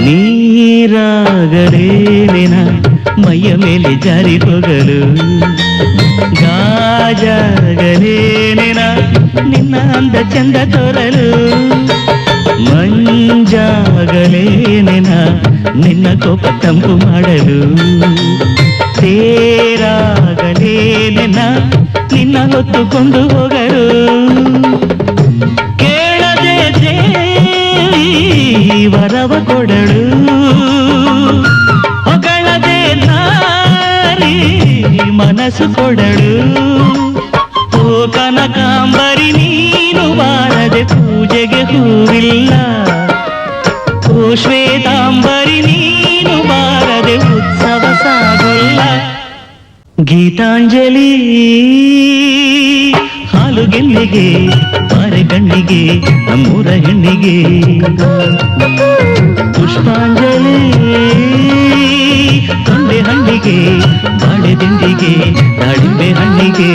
ನೀರಾಗಲೇನ ಮೈಯ ಮೇಲೆ ಜಾರಿ ಹೋಗಲು. ಗಾಜಾಗಲೇನ ನಿನ್ನ ಅಂದ ಚಂದ ತೋರಲು. ಮಂಜಾಗಲೇನ ನಿನ್ನ ಕೋಪ ತಂಪು ಮಾಡಲು. ತೇರಾಗಲೇನ ನಿನ್ನ ಹೊತ್ತುಕೊಂಡು ಹೋಗಲು. ಕೇಳದೆ ವರವ ಮನಸ್ಸು ಕೊಡಳು ಓ ಕನಕಾಂಬರಿ ನೀನು ಬಾರದೆ ಪೂಜೆಗೆ ಹೂವಿಲ್ಲ. ಓ ಶ್ವೇತಾಂಬರಿ, ನೀನು ಬಾರದೆ ಉತ್ಸವ ಸಾಗಲ್ಲ. ಗೀತಾಂಜಲಿ, ಹಾಲು ಗೆಲ್ಲಿಗೆ ಬಾರೆ ಗಣ್ಣಿಗೆ ನಮ್ಮೂರ ಹೆಣ್ಣಿಗೆ. ಪುಷ್ಪಾಂಜಲಿ ತೊಂಡೆ ಹಣ್ಣಿಗೆ ಬಾಳೆ ದಿಂಡಿಗೆ ದಾಳಿಂಬೆ ಹಣ್ಣಿಗೆ